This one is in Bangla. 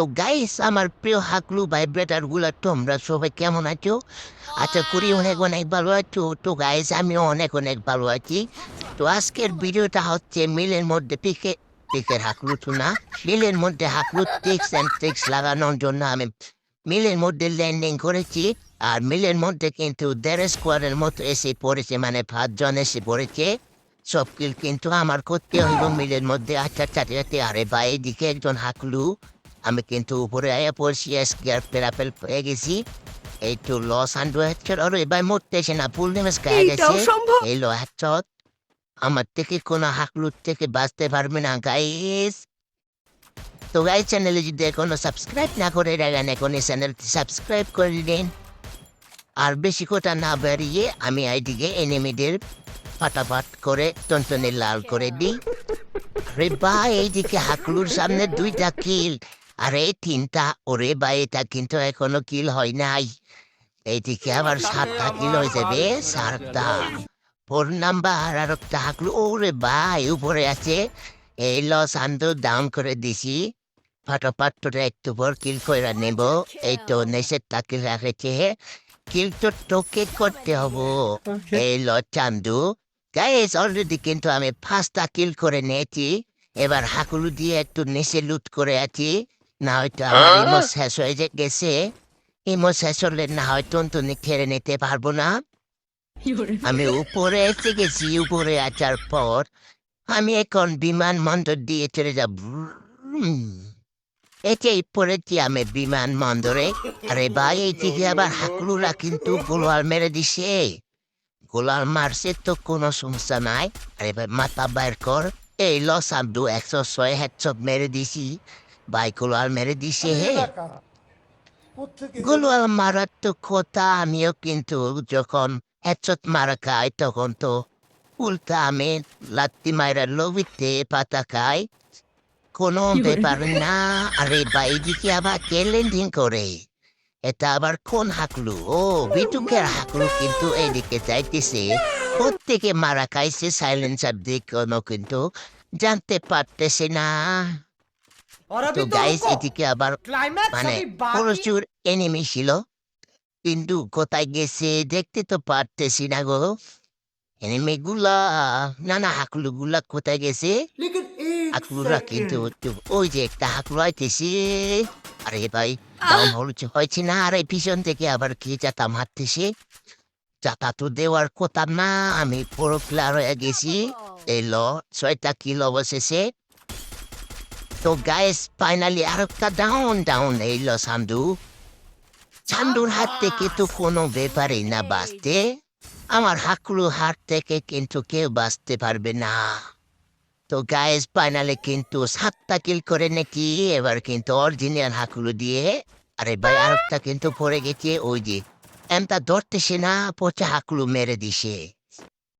তো গাইস আমার প্রিয় হাকলু ভাইব্রেটারগুলা তোমরা সবাই কেমন আছো? আচ্ছা করি অনেক অনেক ভালো আছো। তো গাইস আমিও অনেক অনেক ভালো আছি। তো আজকের ভিডিওটা হচ্ছে মিলের মধ্যে পিকে পিকের হাকলু না, মিলের মধ্যে হাকলু টিক্স অ্যান্ড ট্রিক্স লাগানোর জন্য আমি মিলের মধ্যে ল্যান্ডিং করেছি। আর মিলের মধ্যে কিন্তু দেড় স্কোয়ারের মতো এসে পড়েছে মানে পাঁচজন এসে পড়েছে। সব কিল কিন্তু আমার করতে হইব মিলের মধ্যে। আচ্ছা চাটি চাটি আরে বা এদিকে একজন হাকলু। আমি কিন্তু উপরে আয়া পড়ছি স্কেয়ার পেরাপেল পেয়ে গেছি। এই তো লস আন্ডু হচ্ছে আর এবার মরতেছে না ফুল ডেমেজ খাই গেছে। এই লো হাতচত আমার থেকে কোনো হাকলুর থেকে বাঁচতে পারবে না গাইস তো গাইস চ্যানেলে যদি এখনও সাবস্ক্রাইব না করে রাখেন এখন এই চ্যানেলটি সাবস্ক্রাইব করে দিন। আর বেশি কথা না বেরিয়ে আমি এইদিকে এনিমিদের ফাটাফাট করে টনটনে লাল করে দিই। আরে বা এইদিকে হাকলুর সামনে দুইটা কিল আরে তিনটা ওরে বা এটা কিন্তু এখনও কিল হয় নাই। এইদিকে আবার সাতটা কিল হয়ে যাবে সাতটা। ফোর নাম্বার আর একটা হাকলু ওরে ভাই উপরে আছে। এই লস আন্দো ডাউন করে দিছি। ফাটাফাট তোরা একটু পর কিল করে নেব। এই তো নেশের তাকে রাখেছে কিল তো তোকে করতে হব। এই ল চান্দু। গাইস অলরেডি কিন্তু আমি পাঁচটা কিল করে নিয়েছি। এবার হাকুলু দিয়ে একটু নেশে লুট করে আছি। না হয়তো আমার ইমো শেষ হয়ে যে- গেছে ইমো শেষ হলে না হয়তো তুমি খেড়ে নিতে পারব না আমি উপরে এসে গেছি উপরে আসার পর আমি এখন বিমান বন্দর দিয়ে চলে যাব এটাই পড়েছি আমি বিমান বন্দরে আরে ভাই এই থেকে আবার হাকলুরা কিন্তু গোলাল মেরে দিছে গোলাল মারছে তো কোনো সমস্যা নাই আরে ভাই মাথা বাইর কর এই লস আব্দু একশো ছয় হেডশট মেরে দিছি ভাই গোলাল মেরে দিছে হে। গোলাল মারার তো কথা আমিও কিন্তু যখন হেডশট মারা খাই তখন তো উল্টা আমি লাত্তি মায়ের লবিতে পাতা খাই। কোনো ব্যাপার না আরে বাইদিকে আবার কে ল্যান্ডিং করে? এটা আবার কোন হাকলু? ও বিটুকের হাকলু কিন্তু এদিকে যাইতেছে। প্রত্যেকে মারা খাইছে সাইলেন্সার দিয়ে কোনো কিন্তু জানতে পারতেছে না। তো গাইস এটিকে আবার মানে প্রচুর এনিমি ছিল। কিন্তু কোথায় গেছে দেখতে তো পারতেছি না গো। এনিমি গুলা না না হাকলু গুলা কোথায় গেছে? হাকলুরা কিন্তু ওই যে একটা হাকলু আইতেছি। আরে ভাই দাম হলুচ হয়েছে না? আর এই পিছন থেকে আবার কি চাতাম মারতেছে? চাতা তো দেওয়ার কথা না আমি পুরো ক্লার হয়ে গেছি। এই ল ছয়টা কিলো বসেছে গায়েস ফাইনালি আর একটা ডাউন ডাউন এইলো সান্দু চান্দুর হাত থেকে তো কোনো ব্যাপারই না বাঁচতে আমার হাকলু হাত থেকে কিন্তু কেউ বাঁচতে পারবে না তো গায়েস ফাইনালে কিন্তু সাতটা কিল করে নাকি এবার কিন্তু অরিজিনাল হাকুলু দিয়ে আরে ভাই আরেকটা কিন্তু পড়ে গেছে ওই যে এমটা ধরতেছে না পচা হাকুলু মেরে দিছে